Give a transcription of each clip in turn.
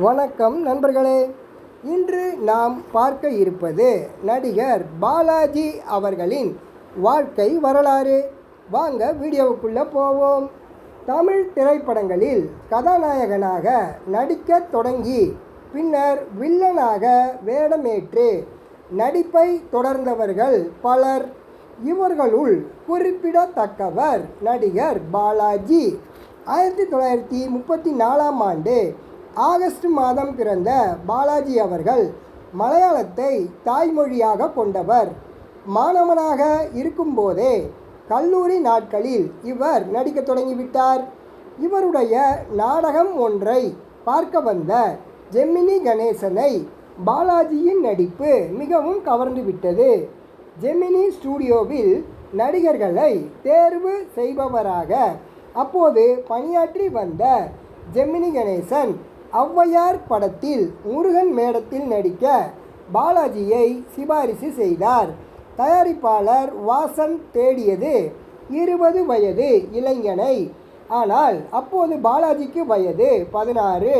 வணக்கம் நண்பர்களே. இன்று நாம் பார்க்க இருப்பது நடிகர் பாலாஜி அவர்களின் வாழ்க்கை வரலாறு. வாங்க வீடியோவுக்குள்ளே போவோம். தமிழ் திரைப்படங்களில் கதாநாயகனாக நடிக்கத் தொடங்கி பின்னர் வில்லனாக வேடமேற்று நடிப்பை தொடர்ந்தவர்கள் பலர். இவர்களுள் குறிப்பிடத்தக்கவர் நடிகர் பாலாஜி. ஆயிரத்தி தொள்ளாயிரத்தி முப்பத்தி நாலாம் ஆண்டு ஆகஸ்ட் மாதம் பிறந்த பாலாஜி அவர்கள் மலையாளத்தை தாய்மொழியாக கொண்டவர். மாணவனாக இருக்கும்போதே கல்லூரி நாட்களில் இவர் நடிக்கத் தொடங்கிவிட்டார். இவருடைய நாடகம் ஒன்றை பார்க்க வந்த ஜெமினி கணேசனை பாலாஜியின் நடிப்பு மிகவும் கவர்ந்துவிட்டது ஜெமினி ஸ்டூடியோவில் நடிகர்களை தேர்வு செய்பவராக அப்போது பணியாற்றி வந்த ஜெமினி கணேசன் ஔவையார் படத்தில் முருகன் மேடத்தில் நடிக்க பாலாஜியை சிபாரிசு செய்தார். தயாரிப்பாளர் வாசன் தேடியது இருபது வயது இளைஞனை. ஆனால் அப்போது பாலாஜிக்கு வயது பதினாறு.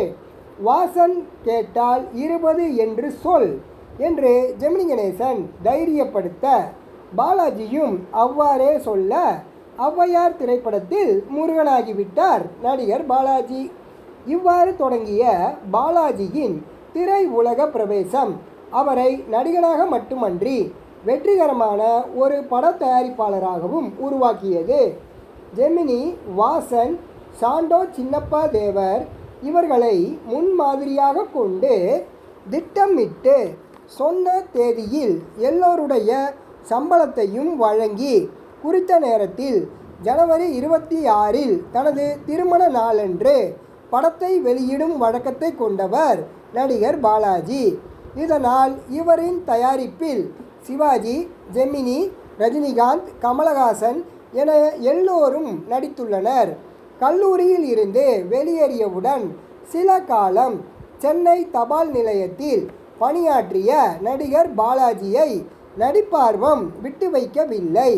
வாசன் கேட்டால் இருபது என்று சொல் என்று ஜெமினி கணேசன் தைரியப்படுத்த பாலாஜியும் அவ்வாறே சொல்ல ஔவையார் திரைப்படத்தில் முருகனாகிவிட்டார் நடிகர் பாலாஜி. இவ்வாறு தொடங்கிய பாலாஜியின் திரை உலக பிரவேசம். அவரை நடிகனாக மட்டுமன்றி வெற்றிகரமான ஒரு பட தயாரிப்பாளராகவும் உருவாக்கியது. ஜெமினி வாசன் சாண்டோ சின்னப்பா தேவர் இவர்களை முன்மாதிரியாக கொண்டு திட்டமிட்டு சொன்ன தேதியில் எல்லோருடைய சம்பளத்தையும் வழங்கி குறித்த நேரத்தில் ஜனவரி இருபத்தி ஆறில் தனது திருமண நாளன்று படத்தை வெளியிடும் வழக்கத்தை கொண்டவர் நடிகர் பாலாஜி. இதனால் இவரின் தயாரிப்பில் சிவாஜி ஜெமினி ரஜினிகாந்த் கமலஹாசன் என எல்லோரும் நடித்துள்ளனர். கல்லூரியில் இருந்து வெளியேறியவுடன் சில காலம் சென்னை தபால் நிலையத்தில் பணியாற்றிய நடிகர் பாலாஜியை நடிப்பார்வம் விட்டு வைக்கவில்லை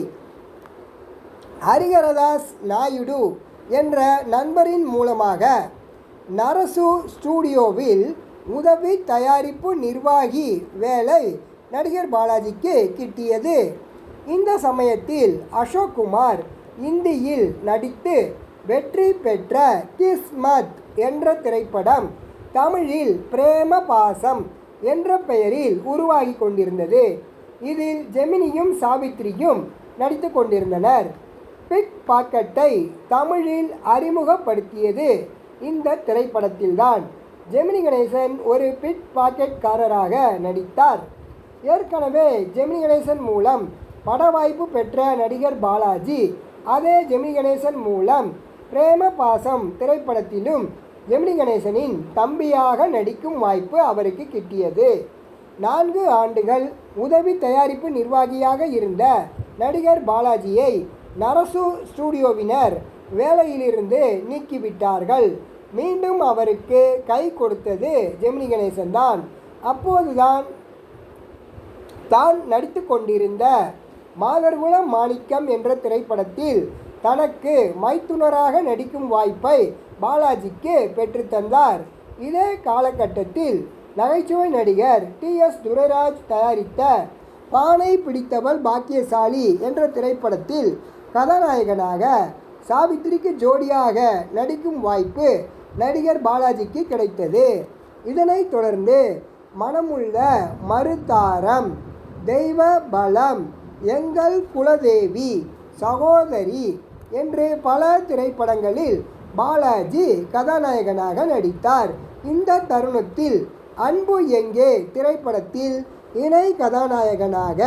ஹரிஹரதாஸ் நாயுடு என்ற நண்பரின் மூலமாக நரசு ஸ்டூடியோவில் உதவி தயாரிப்பு நிர்வாகி வேலை நடிகர் பாலாஜிக்கு கிட்டியது. இந்த சமயத்தில் அசோக் குமார் இந்தியில் நடித்து வெற்றி பெற்ற கிஸ்மத் என்ற திரைப்படம் தமிழில் பிரேம பாசம் என்ற பெயரில் உருவாகி கொண்டிருந்தது. இதில் ஜெமினியும் சாவித்ரியும் நடித்து கொண்டிருந்தனர். பிக் பாக்கெட்டை தமிழில் அறிமுகப்படுத்தியது இந்த திரைப்படத்தில்தான் ஜெமினி கணேசன் ஒரு பிட் பாக்கெட்காரராக நடித்தார். ஏற்கனவே ஜெமினி கணேசன் மூலம் பட வாய்ப்பு பெற்ற நடிகர் பாலாஜி அதே ஜெமினி கணேசன் மூலம் பிரேம பாசம் திரைப்படத்திலும் ஜெமினி கணேசனின் தம்பியாக நடிக்கும் வாய்ப்பு அவருக்கு கிட்டியது. நான்கு ஆண்டுகள் உதவி தயாரிப்பு நிர்வாகியாக இருந்த நடிகர் பாலாஜியை நரசு ஸ்டூடியோவினர் வேலையிலிருந்து நீக்கிவிட்டார்கள். மீண்டும் அவருக்கு கை கொடுத்தது ஜெமினி கணேசன் தான். அப்போதுதான் தான் நடித்து கொண்டிருந்த மாதர்குலம் மாணிக்கம் என்ற திரைப்படத்தில் தனக்கு மைத்துனராக நடிக்கும் வாய்ப்பை பாலாஜிக்கு பெற்றுத்தந்தார் இதே காலகட்டத்தில் நகைச்சுவை நடிகர் டி எஸ் துரைராஜ் தயாரித்த பானை பிடித்தவள் பாக்கியசாலி என்ற திரைப்படத்தில் கதாநாயகனாக சாவித்திரிக்கு ஜோடியாக நடிக்கும் வாய்ப்பு நடிகர் பாலாஜிக்கு கிடைத்தது. இதனைத் தொடர்ந்து மனமுள்ள மறுதாரம் தெய்வ பலம் எங்கள் குலதேவி சகோதரி என்று பல திரைப்படங்களில் பாலாஜி கதாநாயகனாக நடித்தார். இந்த தருணத்தில் அன்பு எங்கே திரைப்படத்தில் இணை கதாநாயகனாக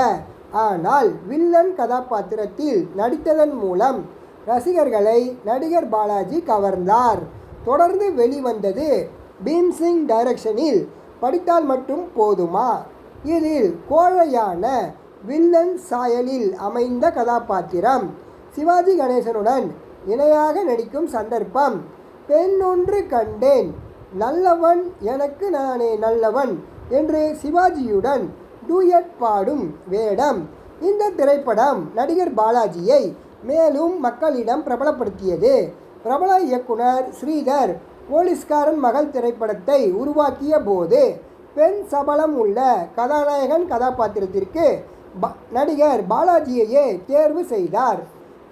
ஆனால் வில்லன் கதாபாத்திரத்தில் நடித்ததன் மூலம் ரசிகர்களை நடிகர் பாலாஜி கவர்ந்தார். தொடர்ந்து வெளிவந்தது பீம்சிங் டைரக்ஷனில். படித்தால் மட்டும் போதுமா? இதில் கோழையான வில்லன் சாயலில் அமைந்த கதாபாத்திரம் சிவாஜி கணேசனுடன் இணையாக நடிக்கும் சந்தர்ப்பம். பெண் ஒன்று கண்டேன் நல்லவன் எனக்கு நானே நல்லவன் என்று சிவாஜியுடன் டூயட் பாடும் வேடம். இந்த திரைப்படம் நடிகர் பாலாஜியை மேலும் மக்களிடம் பிரபலப்படுத்தியது. பிரபல இயக்குனர் ஸ்ரீதர் போலீஸ்காரன் மகள் திரைப்படத்தை உருவாக்கிய போது பெண் சபலம் உள்ள கதாநாயகன் கதாபாத்திரத்திற்கு ப- நடிகர் பாலாஜியையே தேர்வு செய்தார்.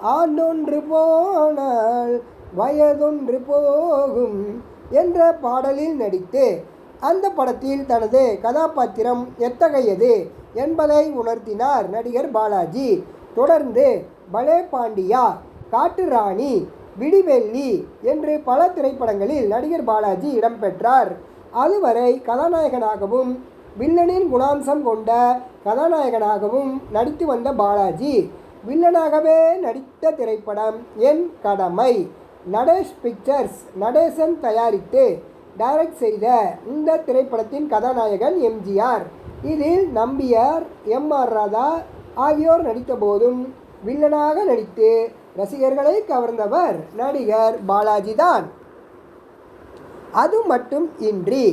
ஆண்டொன்று போனால் வயதொன்று போகும் என்ற பாடலில் நடித்து அந்த படத்தில் தனது கதாபாத்திரம் எத்தகையது என்பதை உணர்த்தினார் நடிகர் பாலாஜி. தொடர்ந்து பலே பாண்டியா காட்டு ராணி விடிவெள்ளி என்று பல திரைப்படங்களில் நடிகர் பாலாஜி இடம்பெற்றார் அதுவரை கதாநாயகனாகவும் வில்லனின் குணாம்சம் கொண்ட கதாநாயகனாகவும் நடித்து வந்த பாலாஜி வில்லனாகவே நடித்த திரைப்படம் என் கடமை. நடேஷ் பிக்சர்ஸ் நடேசன் தயாரித்து டைரக்ட் செய்த இந்த திரைப்படத்தின் கதாநாயகன் எம்ஜிஆர். இதில் நம்பியார் எம் ஆர் ராதா ஆகியோர் நடித்த போதும் வில்லனாக நடித்து ரசிகர்களை கவர்ந்தவர் நடிகர் பாலாஜி தான் அது மட்டும் இன்றி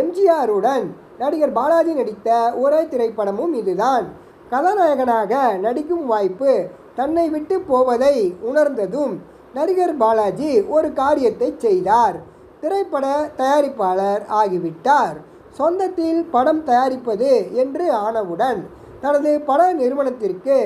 எம்ஜிஆருடன் நடிகர் பாலாஜி நடித்த ஒரே திரைப்படமும் இதுதான். கதாநாயகனாக நடிக்கும் வாய்ப்பு தன்னை விட்டு போவதை உணர்ந்ததும் நடிகர் பாலாஜி ஒரு காரியத்தை செய்தார். திரைப்பட தயாரிப்பாளர் ஆகிவிட்டார். சொந்தத்தில் படம் தயாரிப்பது என்று ஆனவுடன் தனது பட நிறுவனத்திற்கு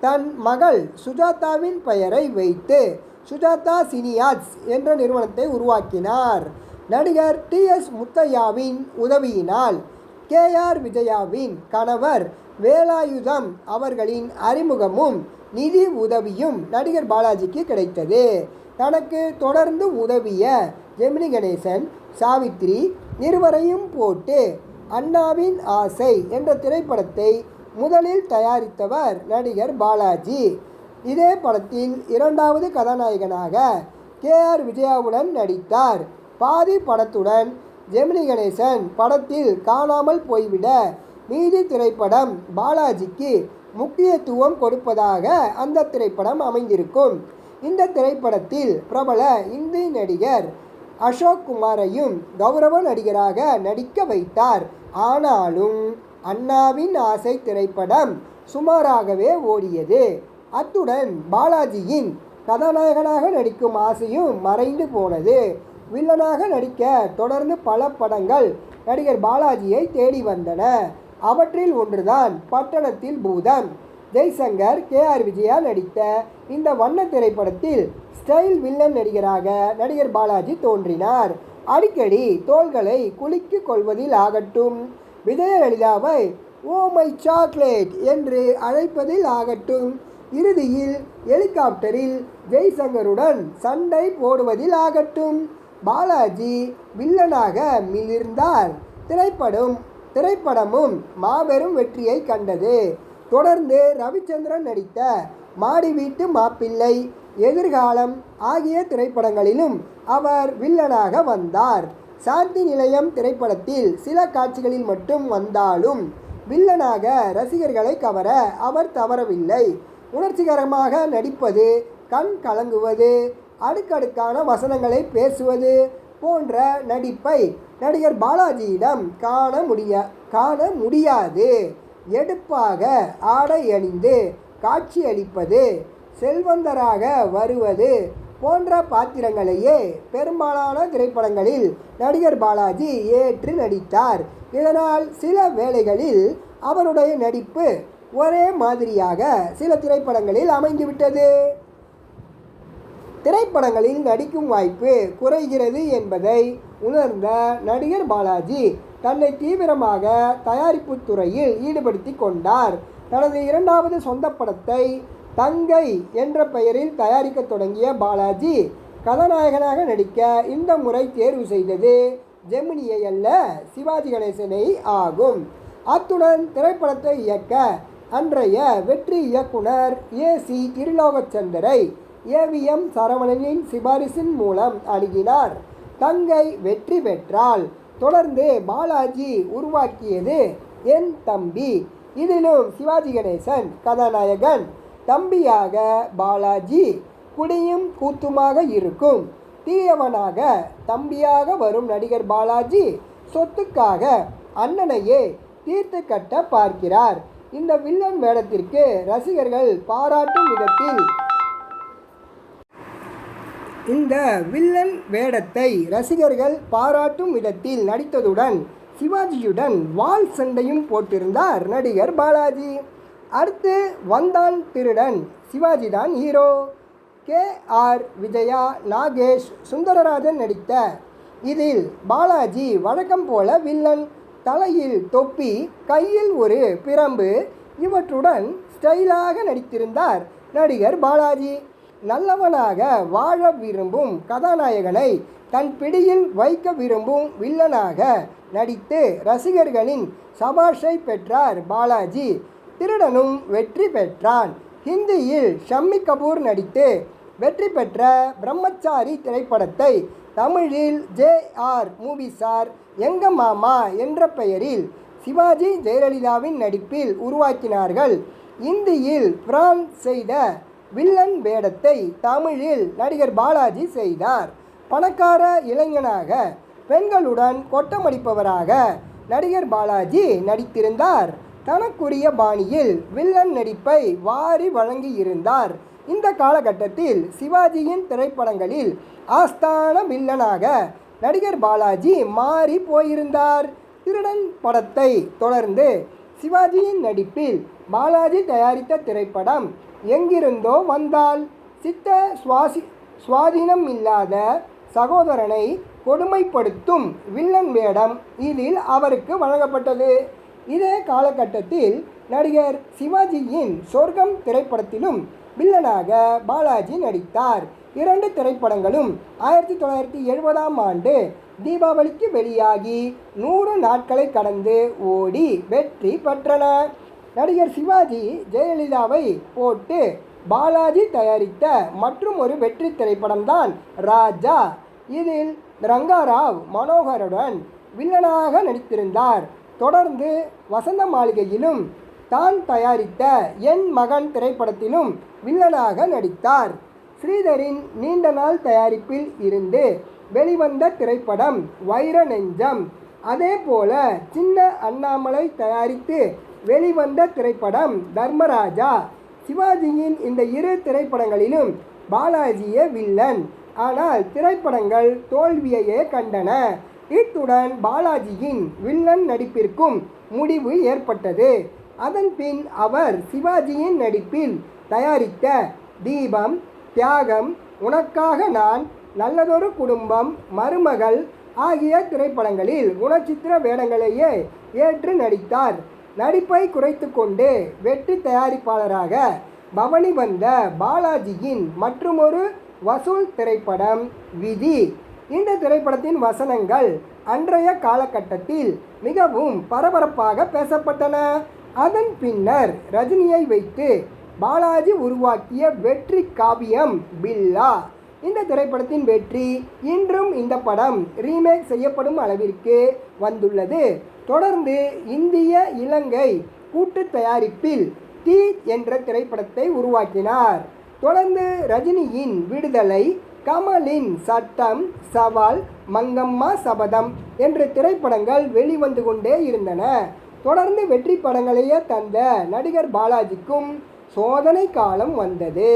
தன் மகள் சுஜாதாவின் பெயரை வைத்து சுஜாதா சினியாட்ஸ் என்ற நிறுவனத்தை உருவாக்கினார். நடிகர் டி. எஸ். முத்தையாவின் உதவியினால் கே. ஆர். விஜயாவின் கணவர் வேலாயுதம் அவர்களின் அறிமுகமும் நிதி உதவியும் நடிகர் பாலாஜிக்கு கிடைத்தது. தனக்கு தொடர்ந்து உதவிய ஜெமினி கணேசன் சாவித்ரி இருவரையும் போட்டு அண்ணாவின் ஆசை என்ற திரைப்படத்தை முதலில் தயாரித்தவர் நடிகர் பாலாஜி. இதே படத்தில் இரண்டாவது கதாநாயகனாக கே. ஆர். விஜயாவுடன் நடித்தார். பாதி படத்துடன் ஜெமினி கணேசன் படத்தில் காணாமல் போய்விட மீதி திரைப்படம் பாலாஜிக்கு முக்கியத்துவம் கொடுப்பதாக அந்த திரைப்படம் அமைந்திருக்கும். இந்த திரைப்படத்தில் பிரபல இந்தி நடிகர் அசோக் குமாரையும் கௌரவ நடிகராக நடிக்க வைத்தார். ஆனாலும் அண்ணாவின் ஆசை திரைப்படம் சுமாராகவே ஓடியது. அத்துடன் பாலாஜியின் கதாநாயகனாக நடிக்கும் ஆசையும் மறைந்து போனது. வில்லனாக நடிக்க தொடர்ந்து பல படங்கள் நடிகர் பாலாஜியை தேடி வந்தன. அவற்றில் ஒன்றுதான் பட்டணத்தில் பூதம். ஜெய்சங்கர் கே. ஆர். விஜயா நடித்த இந்த வண்ண திரைப்படத்தில் ஸ்டைல் வில்லன் நடிகராக நடிகர் பாலாஜி தோன்றினார். அடிக்கடி தோள்களை குலுக்கிக் கொள்வதில் ஆகட்டும். விஜயலலிதாவை ஓ மை சாக்லேட் என்று அழைப்பதில் ஆகட்டும். இறுதியில் ஹெலிகாப்டரில் ஜெய்சங்கருடன் சண்டை போடுவதில் ஆகட்டும். பாலாஜி வில்லனாக மிளிர்ந்தார். திரைப்படம் திரைப்படமும் மாபெரும் வெற்றியை கண்டது. தொடர்ந்து ரவிச்சந்திரன் நடித்த மாடி வீட்டு மாப்பிள்ளை எதிர்காலம் ஆகிய திரைப்படங்களிலும் அவர் வில்லனாக வந்தார். சாந்தி நிலையம் திரைப்படத்தில் சில காட்சிகளில் மட்டும் வந்தாலும் வில்லனாக ரசிகர்களை கவர அவர் தவறவில்லை. உணர்ச்சிகரமாக நடிப்பது கண் கலங்குவது அடுக்கடுக்கான வசனங்களை பேசுவது போன்ற நடிப்பை நடிகர் பாலாஜியிடம் காண முடிய காண முடியாது. எடுப்பாக ஆடை அணிந்து காட்சியளிப்பது செல்வந்தராக வருவது போன்ற பாத்திரங்களையே பெரும்பாலான திரைப்படங்களில் நடிகர் பாலாஜி ஏற்று நடித்தார். இதனால் சில வேளைகளில் அவருடைய நடிப்பு ஒரே மாதிரியாக சில திரைப்படங்களில் அமைந்துவிட்டது. திரைப்படங்களில் நடிக்கும் வாய்ப்பு குறைகிறது என்பதை உணர்ந்த நடிகர் பாலாஜி தன்னை தீவிரமாக தயாரிப்பு துறையில் ஈடுபடுத்தி கொண்டார். தனது இரண்டாவது சொந்த படத்தை தங்கை என்ற பெயரில் தயாரிக்க தொடங்கிய பாலாஜி கதாநாயகனாக நடிக்க இந்த முறை தேர்வு செய்தது ஜெமினியை அல்ல சிவாஜி கணேசனை ஆகும். அத்துடன் திரைப்படத்தை இயக்க அன்றைய வெற்றி இயக்குனர் ஏ சி திருலோகச்சந்தரை ஏவிஎம் சரவணனின் சிபாரிசின் மூலம் அணுகினார். தங்கை வெற்றி பெற்றால் தொடர்ந்து பாலாஜி உருவாக்கியது என் தம்பி. இதிலும் சிவாஜி கணேசன் கதாநாயகன். தம்பியாக பாலாஜி குடியும் கூத்துமாக இருக்கும். தீயவனாக தம்பியாக வரும் நடிகர் பாலாஜி சொத்துக்காக அண்ணனையே தீர்த்து கட்ட பார்க்கிறார். இந்த வில்லன் வேடத்திற்கு ரசிகர்கள் பாராட்டும் விதத்தில் இந்த வில்லன் வேடத்தை ரசிகர்கள் பாராட்டும் விதத்தில் நடித்ததுடன் சிவாஜியுடன் வால் சண்டையும் போட்டிருந்தார் நடிகர் பாலாஜி. அடுத்து வந்தான் திருடன் சிவாஜி தான் hero K. R. Vijaya Nagesh Sundararajan நடித்த இதில் பாலாஜி வழக்கம் போல வில்லன் தலையில் தொப்பி கையில் ஒரு பிரம்பு இவற்றுடன் ஸ்டைலாக நடித்திருந்தார் நடிகர் பாலாஜி. நல்லவனாக வாழ விரும்பும் கதாநாயகனை தன் பிடியில் வைக்க விரும்பும் வில்லனாக நடித்து ரசிகர்களின் சபாஷை பெற்றார் பாலாஜி. திருடனும் வெற்றி பெற்றான். ஹிந்தியில் ஷம்மி கபூர் நடித்து வெற்றி பெற்ற பிரம்மச்சாரி திரைப்படத்தை தமிழில் ஜே ஆர் மூவிசார் எங்க மாமா என்ற பெயரில் சிவாஜி ஜெயலலிதாவின் நடிப்பில் உருவாக்கினார்கள். இந்தியில் பிரான் செய்த வில்லன் வேடத்தை தமிழில் நடிகர் பாலாஜி செய்தார். பணக்கார இளைஞனாக பெண்களுடன் கொட்டமடிப்பவராக நடிகர் பாலாஜி நடித்திருந்தார். தனக்குரிய பாணியில் வில்லன் நடிப்பை வாரி வழங்கியிருந்தார். இந்த காலகட்டத்தில் சிவாஜியின் திரைப்படங்களில் ஆஸ்தான வில்லனாக நடிகர் பாலாஜி மாறி போயிருந்தார். திருடன் படத்தை தொடர்ந்து சிவாஜியின் நடிப்பில் பாலாஜி தயாரித்த திரைப்படம் எங்கிருந்தோ வந்தால் சித்த சுவாசி சுவாதீனம் இல்லாத சகோதரனை கொடுமைப்படுத்தும் வில்லன் வேடம் இதில் அவருக்கு வழங்கப்பட்டது. இதே காலகட்டத்தில் நடிகர் சிவாஜியின் சொர்க்கம் திரைப்படத்திலும் வில்லனாக பாலாஜி நடித்தார். இரண்டு திரைப்படங்களும் ஆயிரத்தி தொள்ளாயிரத்தி எழுபதாம் ஆண்டு தீபாவளிக்கு வெளியாகி நூறு நாட்களை கடந்து ஓடி வெற்றி பெற்றன. நடிகர் சிவாஜி ஜெயலலிதாவை போட்டு பாலாஜி தயாரித்த மற்றும் ஒரு வெற்றி திரைப்படம்தான் ராஜா. இதில் ரங்காராவ் மனோகருடன் வில்லனாக நடித்திருந்தார். தொடர்ந்து வசந்த மாளிகையிலும் தான் தயாரித்த என் மகன் திரைப்படத்திலும் வில்லனாக நடித்தார். ஸ்ரீதரின் நீண்ட நாள் தயாரிப்பில் இருந்து வெளிவந்த திரைப்படம் வைர நெஞ்சம். அதே போல சின்ன அண்ணாமலை தயாரித்து வெளிவந்த திரைப்படம் தர்மராஜா. சிவாஜியின் இந்த இரு திரைப்படங்களிலும் பாலாஜியே வில்லன். ஆனால் திரைப்படங்கள் தோல்வியையே கண்டன. இத்துடன் பாலாஜியின் வில்லன் நடிப்பிற்கும் முடிவு ஏற்பட்டது. அதன் பின் அவர் சிவாஜியின் நடிப்பில் தயாரித்த தீபம் தியாகம் உனக்காக நான் நல்லதொரு குடும்பம் மருமகள் ஆகிய திரைப்படங்களில் குணச்சித்திர வேடங்களையே ஏற்று நடித்தார். நடிப்பை குறைத்து கொண்டு வெற்றி தயாரிப்பாளராக பவனி வந்த பாலாஜியின் மற்றுமொரு வசூல் திரைப்படம் விதி. இந்த திரைப்படத்தின் வசனங்கள் அன்றைய காலகட்டத்தில் மிகவும் பரபரப்பாக பேசப்பட்டன. அதன் பின்னர் ரஜினியை வைத்து பாலாஜி உருவாக்கிய வெற்றி காவியம் பில்லா. இந்த திரைப்படத்தின் வெற்றி இன்றும் இந்த படம் ரீமேக் செய்யப்படும் அளவிற்கு வந்துள்ளது. தொடர்ந்து இந்திய இலங்கை கூட்டு தயாரிப்பில் தீ என்ற திரைப்படத்தை உருவாக்கினார். தொடர்ந்து ரஜினியின் விடுதலை கமலின் சட்டம் சவால் மங்கம்மா சபதம் என்ற திரைப்படங்கள் வெளிவந்து கொண்டே இருந்தன. தொடர்ந்து வெற்றி படங்களையே தந்த நடிகர் பாலாஜிக்கும் சோதனை காலம் வந்தது.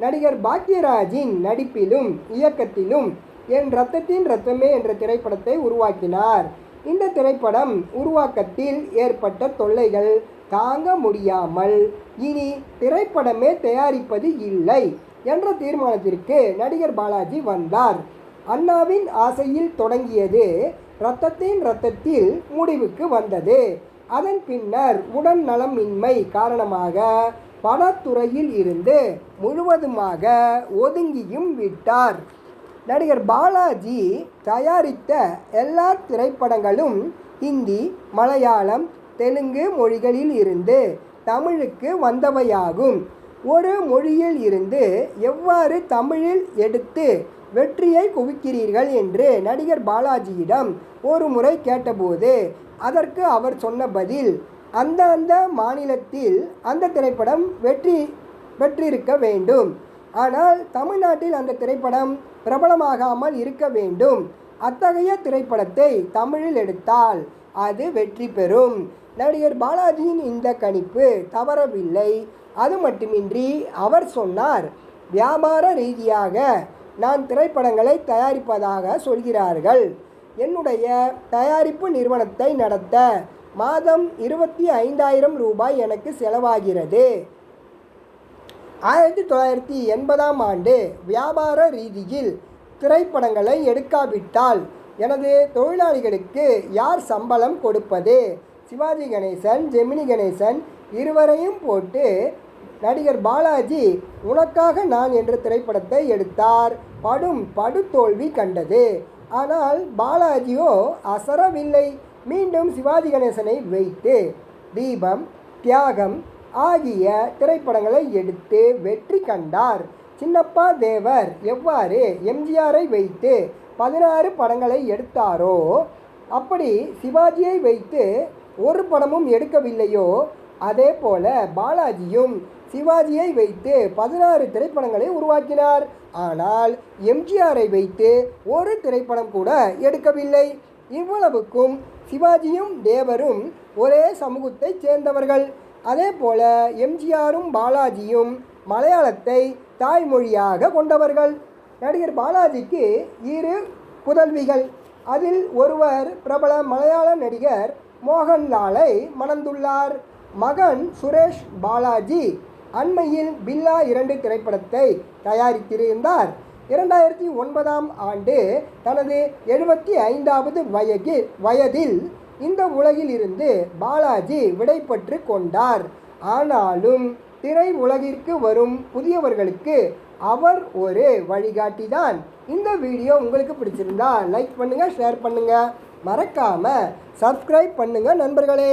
நடிகர் பாக்யராஜின் நடிப்பிலும் இயக்கத்திலும் என் ரத்தத்தின் ரத்தமே என்ற திரைப்படத்தை உருவாக்கினார். இந்த திரைப்படம் உருவாக்கத்தில் ஏற்பட்ட தொல்லைகள் தாங்க முடியாமல் இனி திரைப்படமே தயாரிப்பது இல்லை. என்ற தீர்மானத்திற்கு நடிகர் பாலாஜி வந்தார். அண்ணாவின் ஆசையில் தொடங்கியது இரத்தத்தின் இரத்தத்தில் முடிவுக்கு வந்தது. அதன் பின்னர் உடல் நலமின்மை காரணமாக படத்துறையில் இருந்து முழுவதுமாக ஒதுங்கியும் விட்டார். நடிகர் பாலாஜி தயாரித்த எல்லா திரைப்படங்களும் ஹிந்தி மலையாளம் தெலுங்கு மொழிகளில் இருந்து தமிழுக்கு வந்தவையாகும். ஒரு மொழியில் இருந்து எவ்வாறு தமிழில் எடுத்து வெற்றியை குவிக்கிறீர்கள் என்று நடிகர் பாலாஜியிடம் ஒரு முறை கேட்டபோது அதற்கு அவர் சொன்ன பதில் அந்த அந்த மாநிலத்தில் அந்த திரைப்படம் வெற்றி பெற்றிருக்க வேண்டும். ஆனால் தமிழ்நாட்டில் அந்த திரைப்படம் பிரபலமாகாமல் இருக்க வேண்டும். அத்தகைய திரைப்படத்தை தமிழில் எடுத்தால் அது வெற்றி பெறும். நடிகர் பாலாஜியின் இந்த கணிப்பு தவறவில்லை. அது மட்டுமின்றி அவர் சொன்னார் வியாபார ரீதியாக நான் திரைப்படங்களை தயாரிப்பதாக சொல்கிறார்கள். என்னுடைய தயாரிப்பு நிறுவனத்தை நடத்த மாதம் இருபத்தி ஐந்தாயிரம் ரூபாய் எனக்கு செலவாகிறது. ஆயிரத்தி தொள்ளாயிரத்தி எண்பதாம் ஆண்டு வியாபார ரீதியில் திரைப்படங்களை எடுக்காவிட்டால் எனது தொழிலாளிகளுக்கு யார் சம்பளம் கொடுப்பது? சிவாஜி கணேசன் ஜெமினி கணேசன் இருவரையும் போட்டு நடிகர் பாலாஜி உனக்காக நான் என்ற திரைப்படத்தை எடுத்தார். படும் படுதோல்வி கண்டது. ஆனால் பாலாஜியோ அசரவில்லை. மீண்டும் சிவாஜி கணேசனை வைத்து தீபம் தியாகம் ஆகிய திரைப்படங்களை எடுத்து வெற்றி கண்டார். சின்னப்பா தேவர் எவ்வாறு எம்ஜிஆரை வைத்து பதினாறு படங்களை எடுத்தாரோ அப்படி சிவாஜியை வைத்து ஒரு படமும் எடுக்கவில்லையோ அதே போல பாலாஜியும் சிவாஜியை வைத்து பதினாறு திரைப்படங்களை உருவாக்கினார். ஆனால் எம்ஜிஆரை வைத்து ஒரு திரைப்படம் கூட எடுக்கவில்லை. இவ்வளவுக்கும் சிவாஜியும் தேவரும் ஒரே சமூகத்தைச் சேர்ந்தவர்கள். அதே போல எம்ஜிஆரும் பாலாஜியும் மலையாளத்தை தாய்மொழியாக கொண்டவர்கள். நடிகர் பாலாஜிக்கு இரு புதல்விகள். அதில் ஒருவர் பிரபல மலையாள நடிகர் மோகன்லாலை மணந்துள்ளார். மகன் சுரேஷ் பாலாஜி அண்மையில் பில்லா இரண்டு திரைப்படத்தை தயாரித்திருந்தார். இரண்டாயிரத்தி ஒன்பதாம் ஆண்டு தனது எழுபத்தி ஐந்தாவது வயது வயதில் இந்த உலகில் இருந்து பாலாஜி விடைபெற்று கொண்டார். ஆனாலும் திரை உலகிற்கு வரும் புதியவர்களுக்கு அவர் ஒரு வழிகாட்டி தான் இந்த வீடியோ உங்களுக்கு பிடிச்சிருந்தா லைக் பண்ணுங்கள் ஷேர் பண்ணுங்க. மறக்காம சப்ஸ்கிரைப் பண்ணுங்கள் நண்பர்களே.